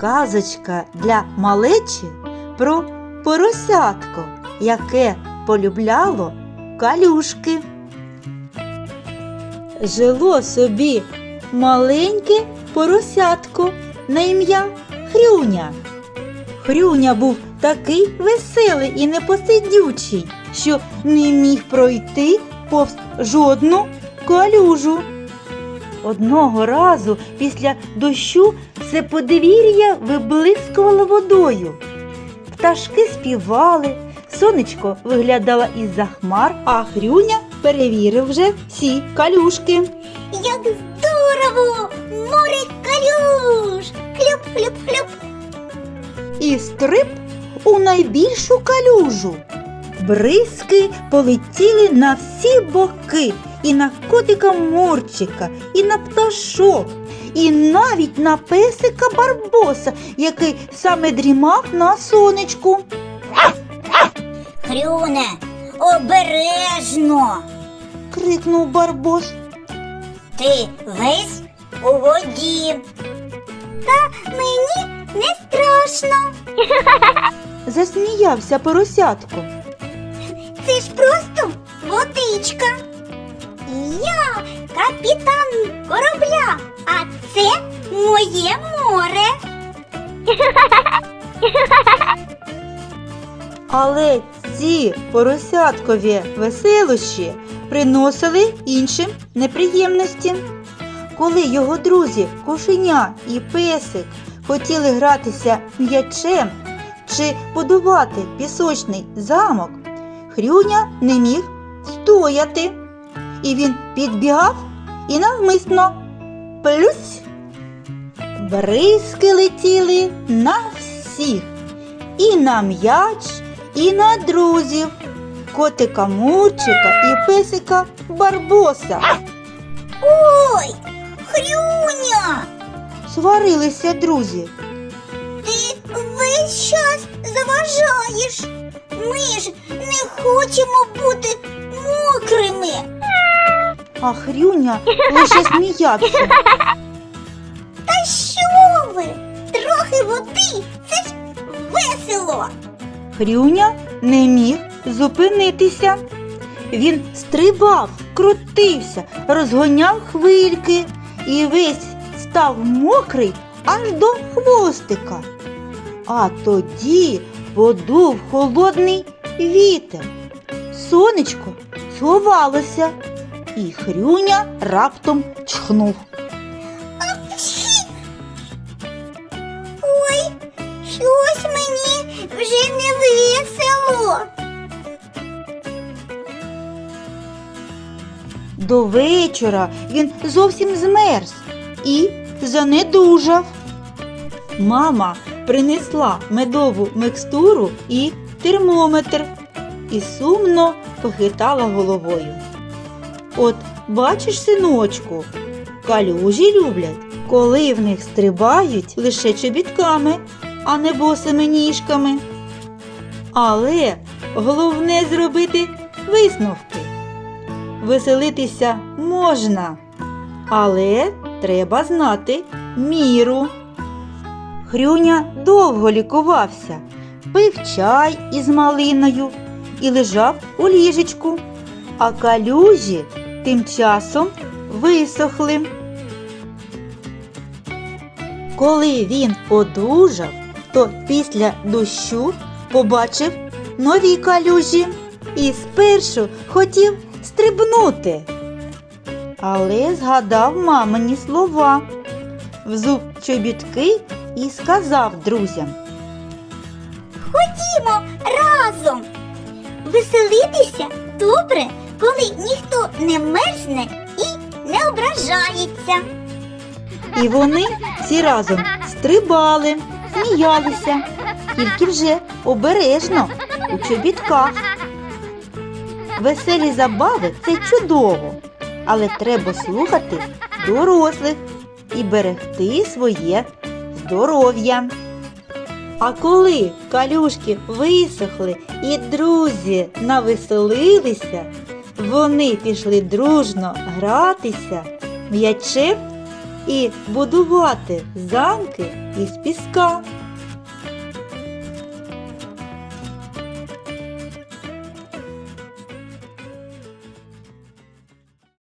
Казочка для малечі про поросятко, яке полюбляло калюшки. Жило собі маленьке поросятко на ім'я Хрюня. Хрюня був такий веселий і непосидючий, що не міг пройти повз жодну калюжу. Одного разу після дощу все подвір'я виблискувало водою. Пташки співали, сонечко виглядало із-за хмар, а Хрюня перевірив вже всі калюшки. Як здорово! Море калюш! Хлюп-хлюп-хлюп! і стриб у найбільшу калюжу. Бризки полетіли на всі боки, і на котика Мурчика, і на пташок, і навіть на песика Барбоса, який саме дрімав на сонечку. Хрюне, обережно! крикнув Барбос. Ти весь у воді. Та мені не страшно. Засміявся поросятко. Це ж просто водичка. Капітан корабля, а це моє море. Але ці поросяткові веселощі приносили іншим неприємності. Коли його друзі, кошеня і песик хотіли гратися м'ячем чи будувати пісочний замок, Хрюня не міг стояти. І він підбігав і навмисно плюсь. Бризки летіли на всіх і на м'яч, і на друзів, котика Мурчика і песика Барбоса. Ой, Хрюня! Сварилися друзі. Ти весь час заважаєш. Ми ж не хочемо бути мокрими. А Хрюня лише сміявся. Та що ви? Трохи води, це ж весело. Хрюня не міг зупинитися. Він стрибав, крутився, розгоняв хвильки і весь став мокрий аж до хвостика. А тоді подув холодний вітер. Сонечко сховалося, і Хрюня раптом чхнув. Ой, щось мені вже не весело. До вечора він зовсім змерз і занедужав. Мама принесла медову микстуру і термометр і сумно похитала головою. От бачиш, синочку, калюжі люблять, коли в них стрибають лише чобітками, а не босими ніжками. Але головне зробити висновки. Веселитися можна, але треба знати міру. Хрюня довго лікувався, пив чай із малиною і лежав у ліжечку, а калюжі тим часом висохли. Коли він одужав, то після дощу побачив нові калюжі і спершу хотів стрибнути. Але згадав мамині слова, взув чобітки і сказав друзям. Ходімо разом. Веселитися добре, коли ніхто не мерзне і не ображається. І вони всі разом стрибали, сміялися, тільки вже обережно у чобітках. Веселі забави це чудово, але треба слухати дорослих і берегти своє здоров'я. А коли калюшки висохли і друзі навеселилися, вони пішли дружно гратися м'ячем і будувати замки із піска.